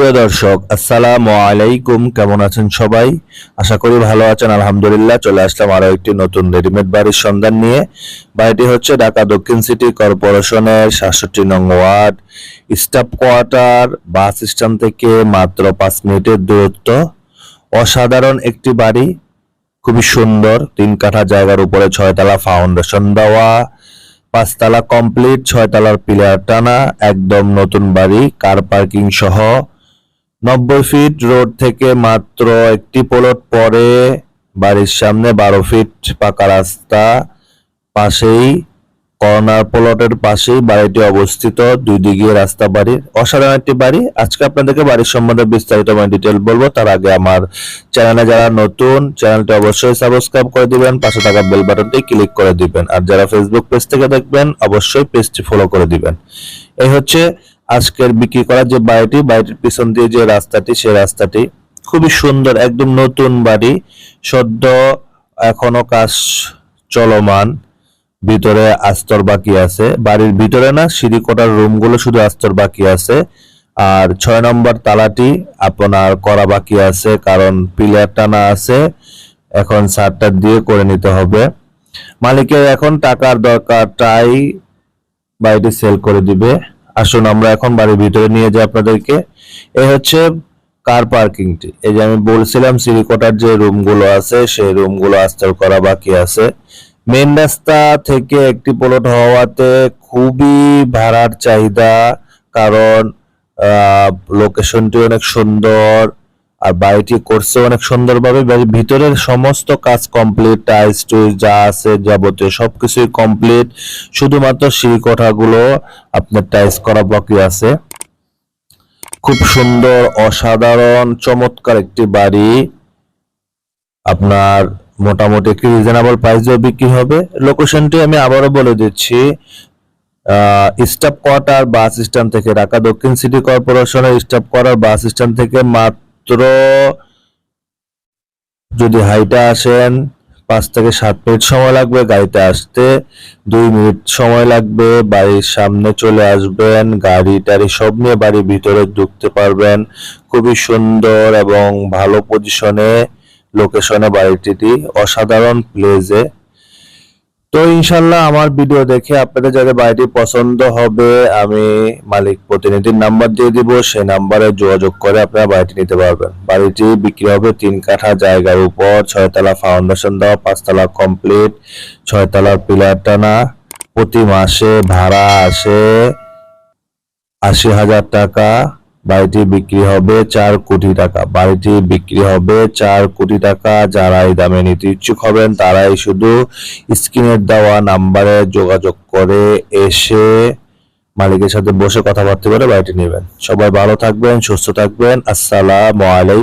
প্রিয় দর্শক, আসসালামু আলাইকুম। কেমন আছেন সবাই? আশা করি ভালো আছেন, আলহামদুলিল্লাহ। চলে আসলাম আরও একটি নতুন রেডিমেড বাড়ির সন্ধান নিয়ে। বাড়িটি হচ্ছে ঢাকা দক্ষিণ সিটি কর্পোরেশনের সাতষট্টি নং ward, staff quarter, bus stand থেকে মাত্র পাঁচ মিনিটের দূরত্ব। অসাধারণ একটি বাড়ি, খুবই সুন্দর। তিন কাঠা জায়গার উপরে ছয়তলা ফাউন্ডেশন দেওয়া, পাঁচতলা কমপ্লিট, ছয়তলার পিলার টানা, একদম নতুন বাড়ি, কার পার্কিং সহ। নব্বই ফিট রোড থেকে মাত্র একটি প্লট পরে বাড়ির সামনে বারো ফিট পাকা রাস্তা পাশেই কর্নার প্লটের পাশেই বাড়িটি অবস্থিত। দুই দিকে রাস্তা বাড়ির। অসাধারণ একটি বাড়ি। আজকে আপনাদেরকে বাড়ির সম্বন্ধে বিস্তারিত আমি ডিটেল বলব। তার আগে আমার চ্যানেলে যারা নতুন চ্যানেলটি অবশ্যই সাবস্ক্রাইব করে দিবেন, পাশে থাকা বেল বাটনটি ক্লিক করে দিবেন। আর যারা ফেসবুক পেজ থেকে দেখবেন, অবশ্যই পেজটি ফলো করে দিবেন। এই হচ্ছে আজকের বিক্রি করার যে বাড়িটি, বাড়িটির পিছন দিয়ে যে রাস্তাটি, সেই রাস্তাটি খুবই সুন্দর, একদম নতুন বাড়ি, সদ্য এখনও কাজ চলমান। ভিতরে আস্তর বাকি আছে। বাড়ির ভিতরে না, সিঁড়ি কোটার রুমগুলো শুধু আস্তর বাকি আছে। আর ছয় নম্বর তালাটি আপনার করা বাকি আছে, কারণ পিলার টানা আছে। এখন সারটা দিয়ে করে নিতে হবে। মালিকের এখন টাকার দরকার, তাই বাড়িটি সেল করে দিবে। আসুন, আমরা এখন বাড়ির ভিতরে নিয়ে যাই আপনাদেরকে। এ হচ্ছে কার পার্কিংটি এই যে আমি বলছিলাম সিরিকোটার যে রুমগুলো আছে, সেই রুমগুলো আস্তর করা বাকি আছে। মেন রাস্তা থেকে একটি প্লট হওয়াতে খুবই ভাড়ার চাহিদা, কারণ লোকেশনটি অনেক সুন্দর। আর বাড়িটি করছে অনেক সুন্দরভাবে ভিতরের সমস্ত কাজ কমপ্লিট টাইলস টুইস যা আছে যাবতীয় সবকিছুই কমপ্লিট শুধুমাত্র সিঁড়ি কোঠাগুলো আপনার টাইলস করা বাকি আছে। খুব সুন্দর, অসাধারণ, চমৎকার একটি বাড়ি। আপনার মোটামুটি একটি রিজনেবল প্রাইসেও বিক্রি হবে। লোকেশনটি আমি আবারও বলে দিচ্ছি স্টাফ কোয়ার্টার বাস স্ট্যান্ড থেকে ঢাকা দক্ষিণ সিটি কর্পোরেশনের স্টাফ কোয়ার্টার বাস স্ট্যান্ড থেকে মাত্র যদি হাইটা আসেন, পাঁচ থেকে সাত মিনিট সময় লাগবে গাড়িতে আসতে, দুই মিনিট সময় লাগবে, বাড়ির সামনে চলে আসবেন, গাড়ি টাড়ি সব নিয়ে বাড়ির ভিতরে ঢুকতে পারবেন। খুবই সুন্দর এবং ভালো পজিশনে লোকেশনে বাড়িটি অসাধারণ প্লেজে তো ইনশাল্লাহ আমার ভিডিও দেখে আপনাদের যাদের বাড়িটি পছন্দ হবে, আমি মালিক প্রতিনিধির নাম্বার দিয়ে দিব, সেই নাম্বারে যোগাযোগ করে আপনারা বাড়িটি নিতে পারবেন। বাড়িটি বিক্রি হবে তিন কাঠা জায়গার উপর, ছয়তলা ফাউন্ডেশন দেওয়া, পাঁচতলা কমপ্লিট ছয়তলার পিলার টানা। প্রতি মাসে ভাড়া আসে আশি হাজার টাকা। বাড়িটি বিক্রি হবে চার কোটি টাকা। বাড়িটি বিক্রি হবে চার কোটি টাকা। যারা এই দামে নিতে ইচ্ছুক হবেন, তারাই শুধু স্ক্রিনের দেওয়া নাম্বারে যোগাযোগ করে এসে মালিকের সাথে বসে কথাবার্তা করে বাড়িটি নেবেন। সবাই ভালো থাকবেন, সুস্থ থাকবেন। আসসালামু আলাইকুম।